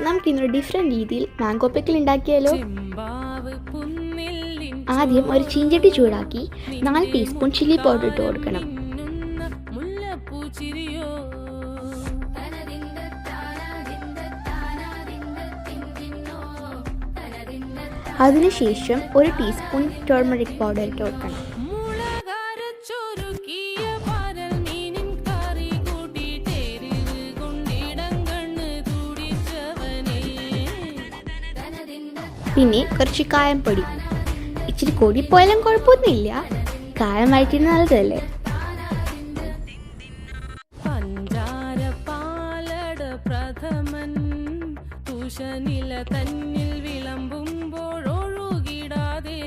നമുക്ക് ഇന്നൊരു ഡിഫറെന്റ് രീതിയിൽ മാംഗോ പിക്കിൾ ഉണ്ടാക്കിയാലോ? ആദ്യം ഒരു ചീഞ്ചട്ടി ചൂടാക്കി നാല് ടീസ്പൂൺ ചില്ലി പൗഡർ ഇട്ട് കൊടുക്കണം. അതിനുശേഷം ഒരു ടീസ്പൂൺ ടേർമറിക് പൗഡർ ഇട്ട് കൊടുക്കണം. പിന്നെ കുറച്ച് കായം പൊടി. ഇച്ചിരി കൂടിപ്പോയാലും കുഴപ്പമൊന്നുമില്ല. കായം വഴറ്റുന്നത് നല്ലതല്ലേ? പ്രഥമൻ തുഷനില തന്നിൽ വിളമ്പുമ്പോഴൊഴുകിടാതെ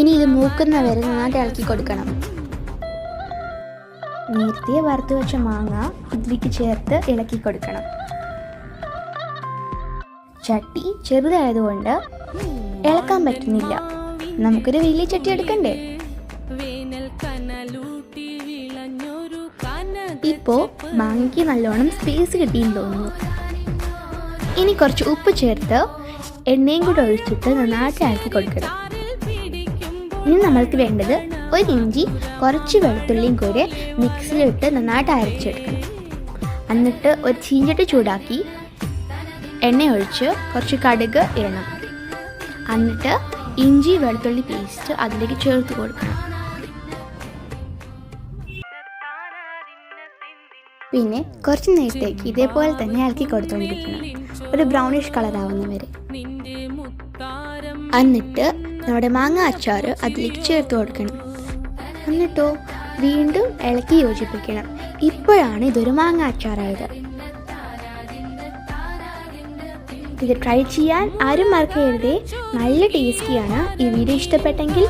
ഇനി ഇത് മൂക്കുന്ന വരെ നന്നായിട്ട് ഇളക്കി കൊടുക്കണം. നേരത്തെ വറുത്തു വെച്ച മാങ്ങ ഇതിലേക്ക് ചേർത്ത് ഇളക്കി കൊടുക്കണം. ചട്ടി ചെറുതായതുകൊണ്ട് ഇളക്കാൻ പറ്റുന്നില്ല. നമുക്കൊരു വലിയ ചട്ടി എടുക്കണ്ടേ? ഇപ്പോ മാങ്ങയ്ക്ക് നല്ലോണം സ്പേസ് കിട്ടിയെന്ന് തോന്നുന്നു. ഇനി കുറച്ച് ഉപ്പ് ചേർത്ത് എണ്ണയും കൂടെ ഒഴിച്ചിട്ട് നന്നായിട്ട് ആക്കി കൊടുക്കണം. ഇനി നമ്മൾക്ക് വേണ്ടത് ഒരു ഇഞ്ചി കുറച്ച് വെളുത്തുള്ളിയും കൂടെ മിക്സിയിലിട്ട് നന്നായിട്ട് അരച്ചെടുക്കണം. എന്നിട്ട് ഒരു ചീഞ്ചട്ടി ചൂടാക്കി എണ്ണ ഒഴിച്ച് കുറച്ച് കടുക് ഇടണം. എന്നിട്ട് ഇഞ്ചി വെളുത്തുള്ളി പേസ്റ്റ് അതിലേക്ക് ചേർത്ത് കൊടുക്കണം. പിന്നെ കുറച്ച് നേരത്തേക്ക് ഇതേപോലെ തന്നെ ഇളക്കി കൊടുത്തുകൊണ്ടിരിക്കണം ഒരു ബ്രൗണിഷ് കളർ ആവുന്നവരെ വരെ. എന്നിട്ട് നമ്മുടെ മാങ്ങ അച്ചാർ അതിലേക്ക് ചേർത്ത് കൊടുക്കണം. എന്നിട്ടോ വീണ്ടും ഇളക്കി യോജിപ്പിക്കണം. ഇപ്പോഴാണ് ഇതൊരു മാങ്ങ അച്ചാറായത്. ഇത് ട്രൈ ചെയ്യാൻ ആരും മറക്കരുതേ. നല്ല ടേസ്റ്റിയാണ് ഈ വീഡിയോ ഇഷ്ടപ്പെട്ടെങ്കിൽ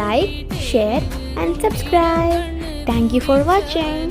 like share and subscribe thank you for watching